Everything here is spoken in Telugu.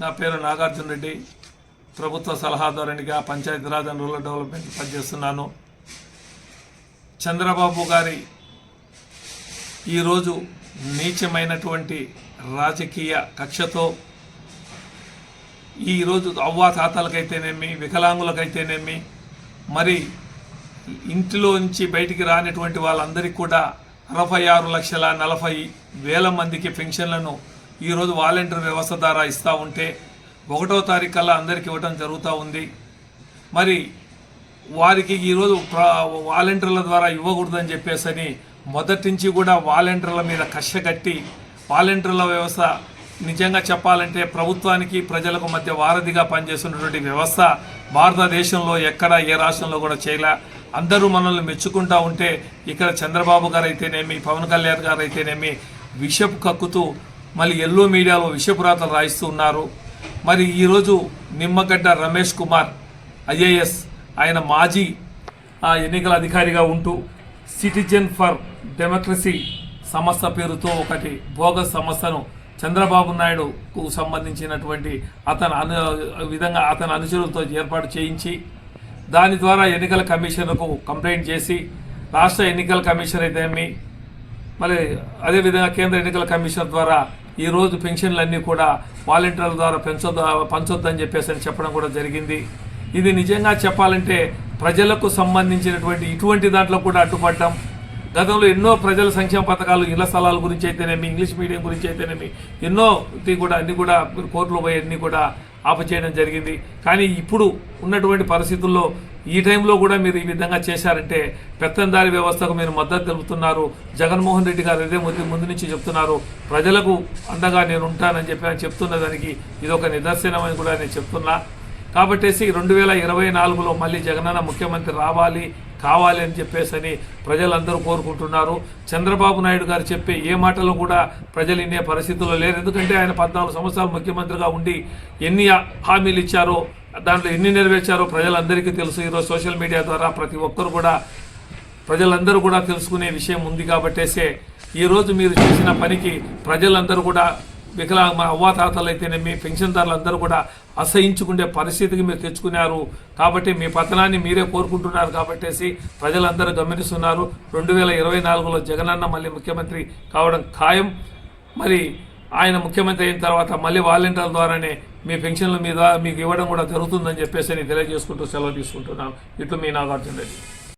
నా పేరు నాగార్జున రెడ్డి. ప్రభుత్వ సలహాదారునిగా పంచాయతీరాజ్ అండ్ రూరల్ డెవలప్మెంట్ పనిచేస్తున్నాను. చంద్రబాబు గారి ఈరోజు నీచమైనటువంటి రాజకీయ కక్షతో ఈరోజు అవ్వా తాతలకైతేనేమి వికలాంగులకైతేనేమి మరి ఇంటిలో నుంచి బయటికి రానటువంటి వాళ్ళందరికీ కూడా అరవై ఆరు లక్షల నలభై వేల మందికి పెన్షన్లను ఈరోజు వాలంటీర్ వ్యవస్థ ద్వారా ఇస్తూ ఉంటే ఒకటో తారీఖు కల్లా అందరికీ ఇవ్వటం జరుగుతూ ఉంది. మరి వారికి ఈరోజు వాలంటీర్ల ద్వారా ఇవ్వకూడదని చెప్పేసని మొదటి నుంచి కూడా వాలంటీర్ల మీద కక్ష కట్టి వాలంటీర్ల వ్యవస్థ నిజంగా చెప్పాలంటే ప్రభుత్వానికి ప్రజలకు మధ్య వారధిగా పనిచేస్తున్నటువంటి వ్యవస్థ భారతదేశంలో ఎక్కడ ఏ రాష్ట్రంలో కూడా చేయలే అందరూ మనల్ని మెచ్చుకుంటూ ఉంటే ఇక్కడ చంద్రబాబు గారు అయితేనేమి పవన్ కళ్యాణ్ గారు అయితేనేమి విషపు కక్కుతూ మళ్ళీ ఎల్లో మీడియాలో విషపురాతలు రాయిస్తూ ఉన్నారు. మరి ఈరోజు నిమ్మగడ్డ రమేష్ కుమార్ ఐఏఎస్ ఆయన మాజీ ఎన్నికల అధికారిగా ఉంటూ సిటిజన్ ఫర్ డెమోక్రసీ సంస్థ పేరుతో ఒకటి బోగస్ సంస్థను చంద్రబాబు నాయుడుకు సంబంధించినటువంటి అతను అను విధంగా అతని అనుచరులతో ఏర్పాటు చేయించి దాని ద్వారా ఎన్నికల కమిషన్కు కంప్లైంట్ చేసి రాష్ట్ర ఎన్నికల కమిషన్ అయితేమి మళ్ళీ అదేవిధంగా కేంద్ర ఎన్నికల కమిషన్ ద్వారా ఈ రోజు పెన్షన్లన్నీ కూడా వాలంటీర్ల ద్వారా పెంచొద్దు పంచొద్దని చెప్పేసి అని చెప్పడం కూడా జరిగింది. ఇది నిజంగా చెప్పాలంటే ప్రజలకు సంబంధించినటువంటి ఇటువంటి దాంట్లో కూడా అడ్డుపడ్డం. గతంలో ఎన్నో ప్రజల సంక్షేమ పథకాలు ఇళ్ళ స్థలాల గురించి అయితేనేమి ఇంగ్లీష్ మీడియం గురించి అయితేనేమి ఎన్నో కూడా అన్ని కూడా కోర్టులో పోయి అన్నీ కూడా ఆపచేయడం జరిగింది. కానీ ఇప్పుడు ఉన్నటువంటి పరిస్థితుల్లో ఈ టైంలో కూడా మీరు ఈ విధంగా చేశారంటే పెత్తందారి వ్యవస్థకు మీరు మద్దతు తెలుపుతున్నారు. జగన్మోహన్ రెడ్డి గారు ఇదే ముందు ముందు నుంచి చెప్తున్నారు. ప్రజలకు అండగా నేను ఉంటానని చెప్పి ఆయన చెప్తున్న దానికి ఇది ఒక నిదర్శనం అని కూడా నేను చెప్తున్నా. కాబట్టేసి రెండు వేల ఇరవై నాలుగులో మళ్ళీ జగనన్న ముఖ్యమంత్రి రావాలి కావాలి అని చెప్పేసి అని ప్రజలందరూ కోరుకుంటున్నారు. చంద్రబాబు నాయుడు గారు చెప్పే ఏ మాటలు కూడా ప్రజలు ఇనే పరిస్థితుల్లో లేరు. ఎందుకంటే ఆయన పద్నాలుగు సంవత్సరాలు ముఖ్యమంత్రిగా ఉండి ఎన్ని హామీలు ఇచ్చారో దాంట్లో ఎన్ని నెరవేర్చారో ప్రజలందరికీ తెలుసు. ఈరోజు సోషల్ మీడియా ద్వారా ప్రతి ఒక్కరు కూడా ప్రజలందరూ కూడా తెలుసుకునే విషయం ఉంది కాబట్టేసే ఈరోజు మీరు చేసిన పనికి ప్రజలందరూ కూడా వికలాంగ మా అవ్వాతాతలు అయితేనేమి పెన్షన్దారులు అందరూ కూడా అసహించుకునే పరిస్థితికి మీరు తెచ్చుకున్నారు. కాబట్టి మీ పతనాన్ని మీరే కోరుకుంటున్నారు కాబట్టేసి ప్రజలందరూ గమనిస్తున్నారు. రెండు వేల ఇరవై నాలుగులో జగనన్న మళ్ళీ ముఖ్యమంత్రి కావడం ఖాయం. మరి ఆయన ముఖ్యమంత్రి అయిన తర్వాత మళ్ళీ వాలంటీర్ల ద్వారానే మీ పెన్షన్ల మీద మీకు ఇవ్వడం కూడా జరుగుతుందని చెప్పేసి నేను తెలియజేసుకుంటూ సెలవు తీసుకుంటున్నాను. ఇట్లు మీ నాగార్జున రెడ్డి.